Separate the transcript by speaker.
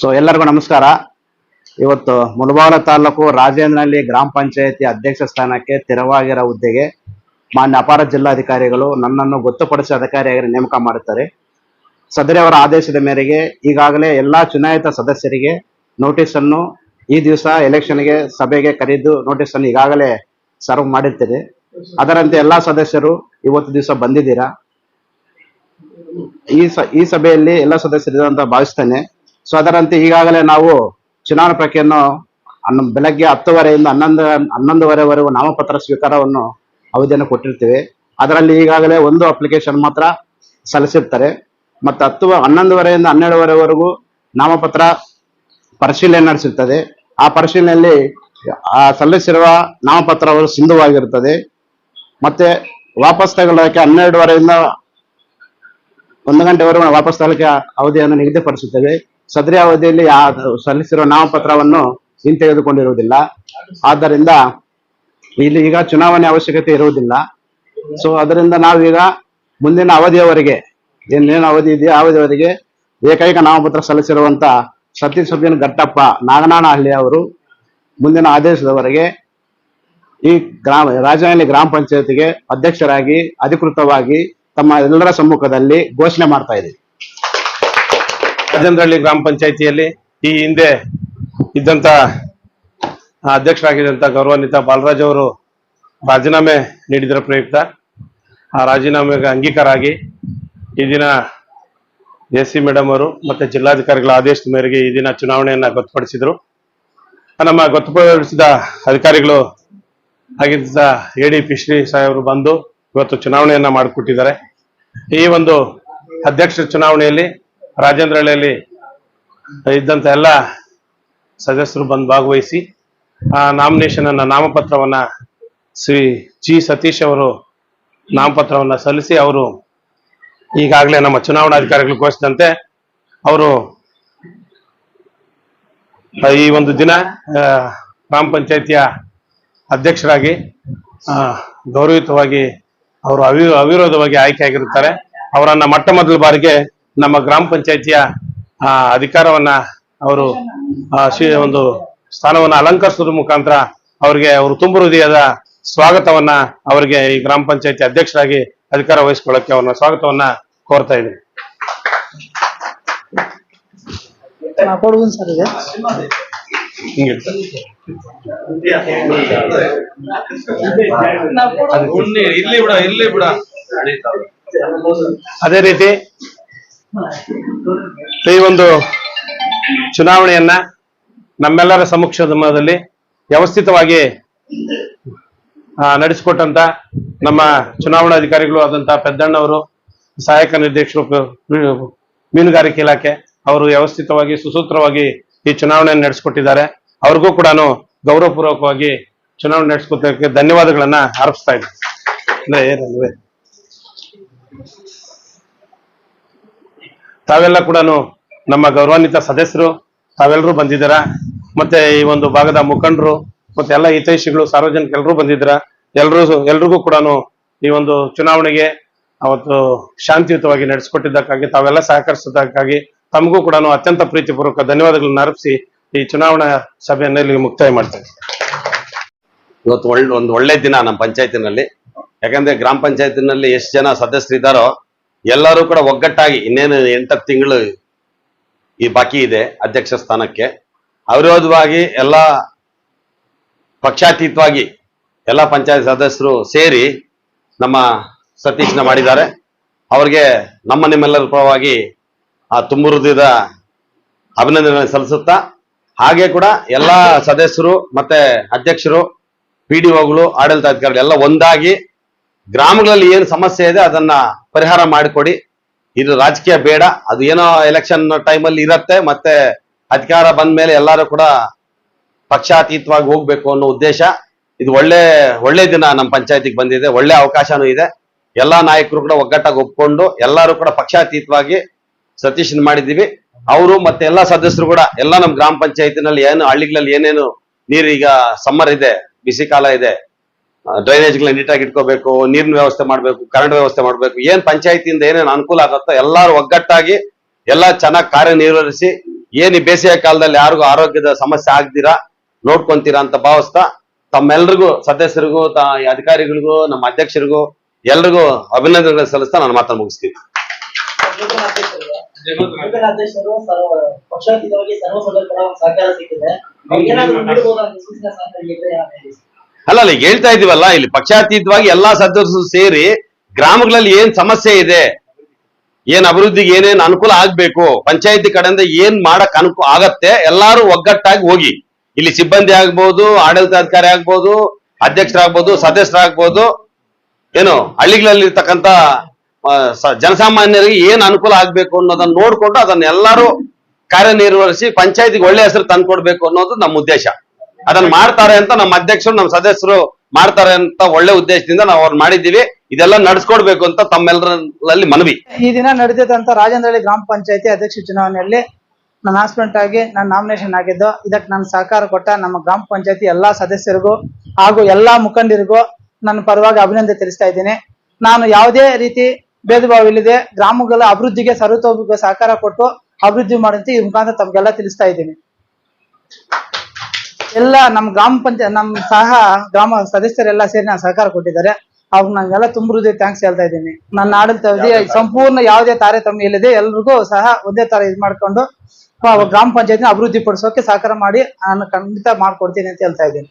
Speaker 1: So ಎಲ್ಲರಿಗೂ ನಮಸ್ಕಾರ. ಇವತ್ತು ಮುಳಬಾಗಿಲ ತಾಲೂಕು ರಾಜೇಂದ್ರಹಳ್ಳಿ ಗ್ರಾಮ ಪಂಚಾಯತಿ ಅಧ್ಯಕ್ಷ ಸ್ಥಾನಕ್ಕೆ ತೆರವಾಗಿರೋ ಹುದ್ದೆಗೆ ಮಾನ್ಯ ಅಪಾರ ಜಿಲ್ಲಾಧಿಕಾರಿಗಳು ನನ್ನನ್ನು ಗೊತ್ತುಪಡಿಸಿ ಅಧಿಕಾರಿಯಾಗಿ ನೇಮಕ ಮಾಡುತ್ತಾರೆ ಸದರಿ ಅವರ ಆದೇಶದ ಮೇರೆಗೆ ಈಗಾಗಲೇ ಎಲ್ಲಾ ಚುನಾಯಿತ ಸದಸ್ಯರಿಗೆ ನೋಟಿಸ್ ಅನ್ನು ಈ ದಿವಸ ಎಲೆಕ್ಷನ್ಗೆ ಸಭೆಗೆ ಕರೆದು ನೋಟಿಸ್ ಅನ್ನು ಈಗಾಗಲೇ ಸರ್ವ್ ಮಾಡಿರ್ತೀರಿ. ಅದರಂತೆ ಎಲ್ಲಾ ಸದಸ್ಯರು ಇವತ್ತು ದಿವಸ ಬಂದಿದ್ದೀರಾ? ಈ ಈ ಸಭೆಯಲ್ಲಿ ಎಲ್ಲ ಸದಸ್ಯರಿದೆ ಅಂತ ಭಾವಿಸ್ತೇನೆ. ಸೊ ಅದರಂತೆ ಈಗಾಗಲೇ ನಾವು ಚುನಾವಣಾ ಪ್ರಕ್ರಿಯೆಯನ್ನು ಹನ್ನ ಬೆಳಗ್ಗೆ ಹತ್ತುವರೆಯಿಂದ ಹನ್ನೊಂದು, ಹನ್ನೊಂದುವರೆವರೆಗೂ ನಾಮಪತ್ರ ಸ್ವೀಕಾರವನ್ನು ಅವಧಿಯನ್ನು ಕೊಟ್ಟಿರ್ತೀವಿ. ಅದರಲ್ಲಿ ಈಗಾಗಲೇ ಒಂದು ಅಪ್ಲಿಕೇಶನ್ ಮಾತ್ರ ಸಲ್ಲಿಸಿರ್ತಾರೆ. ಮತ್ತು ಹತ್ತು, ಹನ್ನೊಂದುವರೆಯಿಂದ ಹನ್ನೆರಡುವರೆವರೆಗೂ ನಾಮಪತ್ರ ಪರಿಶೀಲನೆ ನಡೆಸಿರ್ತದೆ. ಆ ಪರಿಶೀಲನೆಯಲ್ಲಿ, ಆ ಸಲ್ಲಿಸಿರುವ ನಾಮಪತ್ರಗಳು ಸಿಂಧುವಾಗಿರುತ್ತದೆ. ಮತ್ತೆ ವಾಪಸ್ ತಗೊಳ್ಳೋಕೆ ಹನ್ನೆರಡುವರೆಯಿಂದ ಒಂದು ಗಂಟೆವರೆಗೂ ವಾಪಸ್ ತಗೊಳ್ಳಕ್ಕೆ ಅವಧಿಯನ್ನು ನಿಗದಿಪಡಿಸುತ್ತೇವೆ. ಸದರಿ ಅವಧಿಯಲ್ಲಿ ಸಲ್ಲಿಸಿರುವ ನಾಮಪತ್ರವನ್ನು ಹಿಂತೆಗೆದುಕೊಂಡಿರುವುದಿಲ್ಲ ಆದ್ದರಿಂದ ಇಲ್ಲಿ ಈಗ ಚುನಾವಣೆ ಅವಶ್ಯಕತೆ ಇರುವುದಿಲ್ಲ. ಸೊ ಅದರಿಂದ ನಾವೀಗ ಮುಂದಿನ ಅವಧಿಯವರೆಗೆ ಏನೇನು ಅವಧಿ ಇದೆಯೋ ಅವಧಿಯವರೆಗೆ ಏಕೈಕ ನಾಮಪತ್ರ ಸಲ್ಲಿಸಿರುವಂತ ಸತೀಶ್ ಸುಬ್ಬಿನ ಘಟ್ಟಪ್ಪ ನಾಗನಾನಹಳ್ಳಿ ಅವರು ಮುಂದಿನ ಆದೇಶದವರೆಗೆ ಈ ಗ್ರಾಮ, ರಾಜನಹಳ್ಳಿ ಗ್ರಾಮ ಪಂಚಾಯತಿಗೆ ಅಧ್ಯಕ್ಷರಾಗಿ, ಅಧಿಕೃತವಾಗಿ ತಮ್ಮ ಎಲ್ಲರ ಸಮ್ಮುಖದಲ್ಲಿ ಘೋಷಣೆ ಮಾಡ್ತಾ ಇದ್ದೀವಿ.
Speaker 2: ರಾಜೇಂದ್ರಹಳ್ಳಿ ಗ್ರಾಮ ಪಂಚಾಯಿತಿಯಲ್ಲಿ ಈ ಹಿಂದೆ ಇದ್ದಂತ ಅಧ್ಯಕ್ಷರಾಗಿದ್ದಂತ ಗೌರವಾನ್ವಿತ ಬಾಲರಾಜ್ ಅವರು ರಾಜೀನಾಮೆ ನೀಡಿದರ ಪ್ರಯುಕ್ತ. ಆ ರಾಜೀನಾಮೆಗೆ ಅಂಗೀಕಾರ ಆಗಿ ಈ ದಿನ ಎ ಸಿ ಮೇಡಮ್ ಅವರು ಮತ್ತೆ ಜಿಲ್ಲಾಧಿಕಾರಿಗಳ ಆದೇಶದ ಮೇರೆಗೆ ಈ ದಿನ ಚುನಾವಣೆಯನ್ನ ಗೊತ್ತುಪಡಿಸಿದ್ರು. ನಮ್ಮ ಗೊತ್ತುಪಡಿಸಿದ ಅಧಿಕಾರಿಗಳು ಆಗಿದ್ದ ಎ ಡಿ ಪಿಶ್ರಿ ಸಾಹೇಬರು ಬಂದು ಇವತ್ತು ಚುನಾವಣೆಯನ್ನ ಮಾಡಿಕೊಟ್ಟಿದ್ದಾರೆ. ಈ ಒಂದು ಅಧ್ಯಕ್ಷ ಚುನಾವಣೆಯಲ್ಲಿ, ರಾಜೇಂದ್ರ ಹಳ್ಳಿಯಲ್ಲಿ ಇದ್ದಂತ ಎಲ್ಲ ಸದಸ್ಯರು ಬಂದು ಭಾಗವಹಿಸಿ, ಆ ನಾಮಿನೇಷನ್ ಅನ್ನ, ನಾಮಪತ್ರವನ್ನ ಶ್ರೀ ಜಿ ಸತೀಶ್ ಅವರು ನಾಮಪತ್ರವನ್ನ ಸಲ್ಲಿಸಿ ಅವರು ಈಗಾಗಲೇ ನಮ್ಮ ಚುನಾವಣಾಧಿಕಾರಿಗಳು ಘೋಷಿಸಿದಂತೆ ಅವರು ಈ ಒಂದು ದಿನ ಗ್ರಾಮ ಪಂಚಾಯತಿಯ ಅಧ್ಯಕ್ಷರಾಗಿ ಗೌರವಯುತವಾಗಿ ಅವರು ಅವಿ, ಅವಿರೋಧವಾಗಿ ಆಯ್ಕೆಯಾಗಿರುತ್ತಾರೆ ಅವರನ್ನ ಮೊಟ್ಟ ಮೊದಲ ಬಾರಿಗೆ ನಮ್ಮ ಗ್ರಾಮ ಪಂಚಾಯತಿಯ ಅಧಿಕಾರವನ್ನ ಅವರು ಒಂದು ಸ್ಥಾನವನ್ನ ಅಲಂಕರಿಸೋದ್ರ ಮುಖಾಂತರ ಅವರಿಗೆ ಅವರು ತುಂಬ ಹೃದಯದ ಸ್ವಾಗತವನ್ನ ಅವರಿಗೆ ಈ ಗ್ರಾಮ ಪಂಚಾಯತಿ ಅಧ್ಯಕ್ಷರಾಗಿ ಅಧಿಕಾರ ವಹಿಸ್ಕೊಳ್ಳಕ್ಕೆ ಅವರ ಸ್ವಾಗತವನ್ನ ಕೋರ್ತಾ ಇದ್ದೀನಿ.
Speaker 3: ಸರ್
Speaker 4: ಬಿಡ ಬಿಡ.
Speaker 2: ಅದೇ ರೀತಿ ಈ ಒಂದು ಚುನಾವಣೆಯನ್ನ ನಮ್ಮೆಲ್ಲರ ಸಮಕ್ಷಮದಲ್ಲಿ ವ್ಯವಸ್ಥಿತವಾಗಿ ನಡೆಸಿಕೊಟ್ಟಂತ ನಮ್ಮ ಚುನಾವಣಾಧಿಕಾರಿಗಳು ಆದಂತ ಪೆದ್ದಣ್ಣವರು ಸಹಾಯಕ ನಿರ್ದೇಶಕರು ಮೀನುಗಾರಿಕೆ ಇಲಾಖೆ ಅವರು ವ್ಯವಸ್ಥಿತವಾಗಿ ಸುಸೂತ್ರವಾಗಿ ಈ ಚುನಾವಣೆಯನ್ನು ನಡೆಸಿಕೊಟ್ಟಿದ್ದಾರೆ. ಅವ್ರಿಗೂ ಕೂಡ ಗೌರವಪೂರ್ವಕವಾಗಿ ಚುನಾವಣೆ ನಡೆಸ್ಕೊತಕ್ಕೆ ಧನ್ಯವಾದಗಳನ್ನ ಅರ್ಪಿಸ್ತಾ ಇದ್ದೀನಿ. ತಾವೆಲ್ಲ ಕೂಡ ನಮ್ಮ ಗೌರವಾನ್ವಿತ ಸದಸ್ಯರು, ತಾವೆಲ್ಲರೂ ಬಂದಿದ್ದೀರಾ? ಮತ್ತೆ ಈ ಒಂದು ಭಾಗದ ಮುಖಂಡರು, ಮತ್ತೆ ಎಲ್ಲ ಹಿತೈಷಿಗಳು, ಸಾರ್ವಜನಿಕ ಎಲ್ಲರೂ ಬಂದಿದ್ದೀರಾ? ಎಲ್ರೂ, ಎಲ್ರಿಗೂ ಕೂಡ ಈ ಒಂದು ಚುನಾವಣೆಗೆ ಅವತ್ತು ಶಾಂತಿಯುತವಾಗಿ ನಡೆಸಿಕೊಟ್ಟಿದ್ದಕ್ಕಾಗಿ, ತಾವೆಲ್ಲ ಸಹಕರಿಸಿದ್ದಕ್ಕಾಗಿ ತಮಗೂ ಕೂಡ ಅತ್ಯಂತ ಪ್ರೀತಿಪೂರ್ವಕ ಧನ್ಯವಾದಗಳನ್ನ ಅರ್ಪಿಸಿ ಈ ಚುನಾವಣಾ ಸಭೆಯನ್ನು ಇಲ್ಲಿ ಮುಕ್ತಾಯ ಮಾಡ್ತೇನೆ.
Speaker 5: ಇವತ್ತು ಒಳ್ಳೆ ಒಂದು ಒಳ್ಳೆ ದಿನ ನಮ್ಮ ಪಂಚಾಯತಿನಲ್ಲಿ. ಯಾಕಂದ್ರೆ ಗ್ರಾಮ ಪಂಚಾಯತಿನಲ್ಲಿ ಎಷ್ಟು ಜನ ಸದಸ್ಯರಿದ್ದಾರೋ ಎಲ್ಲರೂ ಕೂಡ ಒಗ್ಗಟ್ಟಾಗಿ ಇನ್ನೇನು ಎಂಟತ್ತು ತಿಂಗಳು ಈ ಬಾಕಿ ಇದೆ ಅಧ್ಯಕ್ಷ ಸ್ಥಾನಕ್ಕೆ. ಅವಿರೋಧವಾಗಿ ಎಲ್ಲ ಪಕ್ಷಾತೀತವಾಗಿ ಎಲ್ಲ ಪಂಚಾಯತ್ ಸದಸ್ಯರು ಸೇರಿ ನಮ್ಮ ಸತೀಶ್ನ ಮಾಡಿದ್ದಾರೆ. ಅವ್ರಿಗೆ ನಮ್ಮ ನಿಮ್ಮೆಲ್ಲರ ಪರವಾಗಿ ಆ ತುಂಬ ಹೃದಯದ ಅಭಿನಂದನೆ ಸಲ್ಲಿಸುತ್ತಾ, ಹಾಗೆ ಕೂಡ ಎಲ್ಲ ಸದಸ್ಯರು ಮತ್ತೆ ಅಧ್ಯಕ್ಷರು, ಪಿ ಡಿ ಒಗಳು, ಆಡಳಿತಾಧಿಕಾರಿಗಳು ಎಲ್ಲ ಒಂದಾಗಿ ಗ್ರಾಮಗಳಲ್ಲಿ ಏನು ಸಮಸ್ಯೆ ಇದೆ ಅದನ್ನ ಪರಿಹಾರ ಮಾಡಿಕೊಡಿ. ಇದು ರಾಜಕೀಯ ಬೇಡ. ಅದು ಏನೋ ಎಲೆಕ್ಷನ್ ಟೈಮಲ್ಲಿ ಇರತ್ತೆ, ಮತ್ತೆ ಅಧಿಕಾರ ಬಂದ ಮೇಲೆ ಎಲ್ಲರೂ ಕೂಡ ಪಕ್ಷಾತೀತವಾಗಿ ಹೋಗ್ಬೇಕು ಅನ್ನೋ ಉದ್ದೇಶ. ಇದು ಒಳ್ಳೆ ಒಳ್ಳೆ ದಿನ ನಮ್ಮ ಪಂಚಾಯತಿಗೆ ಬಂದಿದೆ. ಒಳ್ಳೆ ಅವಕಾಶನೂ ಇದೆ. ಎಲ್ಲಾ ನಾಯಕರು ಕೂಡ ಒಗ್ಗಟ್ಟಾಗಿ ಒಪ್ಕೊಂಡು ಎಲ್ಲರೂ ಕೂಡ ಪಕ್ಷಾತೀತವಾಗಿ ಸತೀಶನ್ ಮಾಡಿದ್ದೀವಿ. ಅವರು ಮತ್ತೆ ಎಲ್ಲಾ ಸದಸ್ಯರು ಕೂಡ ಎಲ್ಲ ನಮ್ಮ ಗ್ರಾಮ ಪಂಚಾಯತಿನಲ್ಲಿ ಏನು ಹಳ್ಳಿಗಳಲ್ಲಿ ಏನೇನು ನೀರು ಈಗ ಸಮ್ಮರ್ ಇದೆ, ಬಿಸಿ ಕಾಲ ಇದೆ ಡ್ರೈನೇಜ್ಗಳನ್ನ ನೀಟಾಗಿ ಇಟ್ಕೋಬೇಕು, ನೀರಿನ ವ್ಯವಸ್ಥೆ ಮಾಡಬೇಕು ಕರೆಂಟ್ ವ್ಯವಸ್ಥೆ ಮಾಡಬೇಕು, ಏನ್ ಪಂಚಾಯತಿಯಿಂದ ಏನೇನು ಅನುಕೂಲ ಆಗುತ್ತೋ ಎಲ್ಲರೂ ಒಗ್ಗಟ್ಟಾಗಿ ಎಲ್ಲ ಚೆನ್ನಾಗಿ ಕಾರ್ಯನಿರ್ವಹಿಸಿ ಏನ್ ಈ ಬೇಸಿಗೆ ಕಾಲದಲ್ಲಿ ಯಾರಿಗೂ ಆರೋಗ್ಯದ ಸಮಸ್ಯೆ ಆಗ್ದಿರಾ, ನೋಡ್ಕೊಂತೀರಾ ಅಂತ ಭಾವಿಸ್ತಾ ತಮ್ಮೆಲ್ರಿಗೂ, ಸದಸ್ಯರಿಗೂ, ತ ಅಧಿಕಾರಿಗಳಿಗೂ, ನಮ್ಮ ಅಧ್ಯಕ್ಷರಿಗೂ, ಎಲ್ರಿಗೂ ಅಭಿನಂದನೆಗಳನ್ನು ಸಲ್ಲಿಸ್ತಾ ನಾನು ಮಾತನ್ನು ಮುಗಿಸ್ತೀನಿ.
Speaker 3: ನೂತನ ಅಧ್ಯಕ್ಷರು ಸರ್ವ ಪಕ್ಷಾತೀತವಾಗಿ ಸರ್ವ ಸದಸ್ಯರ ಒಂದು ಸಹಕಾರ ಸಿಕ್ಕಿದೆ. ಅವ್ರಿಗೆ ಏನಾದ್ರು ನೀಡಬಹುದಾ ಅಂತ ಸೂಚನೆ ಸಹಕಾರ ಹೇಳಿ.
Speaker 5: ಅಲ್ಲ ಅಲ್ಲ ಈಗ ಹೇಳ್ತಾ ಇದೀವಲ್ಲ ಇಲ್ಲಿ ಪಕ್ಷಾತೀತವಾಗಿ ಎಲ್ಲಾ ಸದಸ್ಯರು ಸೇರಿ ಗ್ರಾಮಗಳಲ್ಲಿ ಏನ್ ಸಮಸ್ಯೆ ಇದೆ? ಏನ್ ಅಭಿವೃದ್ಧಿಗೆ ಏನೇನ್ ಅನುಕೂಲ ಆಗ್ಬೇಕು? ಪಂಚಾಯತಿ ಕಡೆಯಿಂದ ಏನ್ ಮಾಡಕ್ ಅನುಕೂಲ ಆಗತ್ತೆ? ಎಲ್ಲಾರು ಒಗ್ಗಟ್ಟಾಗಿ ಹೋಗಿ. ಇಲ್ಲಿ ಸಿಬ್ಬಂದಿ ಆಗ್ಬಹುದು ಆಡಳಿತಾಧಿಕಾರಿ ಆಗ್ಬಹುದು ಅಧ್ಯಕ್ಷರಾಗ್ಬೋದು ಸದಸ್ಯರಾಗ್ಬೋದು. ಏನು ಹಳ್ಳಿಗಳಲ್ಲಿ ಸ- ಜನಸಾಮಾನ್ಯರಿಗೆ ಏನ್ ಅನುಕೂಲ ಆಗ್ಬೇಕು ಅನ್ನೋದನ್ನ ನೋಡ್ಕೊಂಡು ಅದನ್ನ ಎಲ್ಲರೂ ಕಾರ್ಯನಿರ್ವಹಿಸಿ ಪಂಚಾಯತಿಗೆ ಒಳ್ಳೆ ಹೆಸರು ತಂದ್ಕೊಡ್ಬೇಕು ಅನ್ನೋದು ನಮ್ಮ ಉದ್ದೇಶ. ಅದನ್ನ ಮಾಡ್ತಾರೆ ಅಂತ ನಮ್ಮ ಅಧ್ಯಕ್ಷರು, ನಮ್ಮ ಸದಸ್ಯರು ಮಾಡ್ತಾರೆ ಅಂತ ಒಳ್ಳೆ ಉದ್ದೇಶದಿಂದ ನಾವು ಅವ್ರು ಮಾಡಿದ್ದೀವಿ. ಇದೆಲ್ಲ ನಡ್ಸ್ಕೊಡ್ಬೇಕು ಅಂತ ತಮ್ಮೆಲ್ಲರಲ್ಲಿ ಮನವಿ.
Speaker 3: ಈ ದಿನ ನಡೆದಿದ್ದಂತ ರಾಜೇಂದ್ರಹಳ್ಳಿ ಗ್ರಾಮ ಪಂಚಾಯತಿ ಅಧ್ಯಕ್ಷ ಚುನಾವಣೆಯಲ್ಲಿ ನನ್ನ ಹಾಸ್ಪೆಂಟ್ ಆಗಿ ನಾನು ನಾಮಿನೇಷನ್ ಆಗಿದ್ದು, ಇದಕ್ಕೆ ನಾನು ಸಹಕಾರ ಕೊಟ್ಟ ನಮ್ಮ ಗ್ರಾಮ ಪಂಚಾಯತಿ ಎಲ್ಲಾ ಸದಸ್ಯರಿಗೂ ಹಾಗೂ ಎಲ್ಲಾ ಮುಖಂಡರಿಗೂ ನನ್ನ ಪರವಾಗಿ ಅಭಿನಂದನೆ ತಿಳಿಸ್ತಾ ಇದ್ದೀನಿ. ನಾನು ಯಾವುದೇ ರೀತಿ ಭೇದ ಭಾವ ಇಲ್ಲದೆ ಗ್ರಾಮಗಳ ಅಭಿವೃದ್ಧಿಗೆ ಸರ್ವತೋಮುಖ ಸಹಕಾರ ಕೊಟ್ಟು ಅಭಿವೃದ್ಧಿ ಮಾಡಂತೆ ಈ ಮುಖಾಂತರ ತಮ್ಗೆಲ್ಲ ತಿಳಿಸ್ತಾ ಇದ್ದೀನಿ. ಎಲ್ಲ ನಮ್ಮ ಗ್ರಾಮ ಪಂಚಾಯತ್ ನಮ್ಮ ಸಹ ಗ್ರಾಮ ಸದಸ್ಯರೆಲ್ಲ ಸೇರಿ ನಾನು ಸಹಕಾರ ಕೊಟ್ಟಿದ್ದಾರೆ. ಅವ್ರು ನಂಗೆಲ್ಲ ತುಂಬ ಹೃದಯ ಥ್ಯಾಂಕ್ಸ್ ಹೇಳ್ತಾ ಇದ್ದೀನಿ. ನನ್ನ ಆಡಳಿತ ಸಂಪೂರ್ಣ ಯಾವುದೇ ತಾರತಮ್ಯ ಇಲ್ಲದೆ ಎಲ್ರಿಗೂ ಸಹ ಒಂದೇ ತರ ಇದು ಮಾಡ್ಕೊಂಡು ಗ್ರಾಮ ಪಂಚಾಯತ್ನ ಅಭಿವೃದ್ಧಿ ಪಡಿಸೋಕೆ ಸಹಕಾರ ಮಾಡಿ ನಾನು ಖಂಡಿತ ಮಾಡ್ಕೊಡ್ತೀನಿ ಅಂತ ಹೇಳ್ತಾ ಇದ್ದೀನಿ.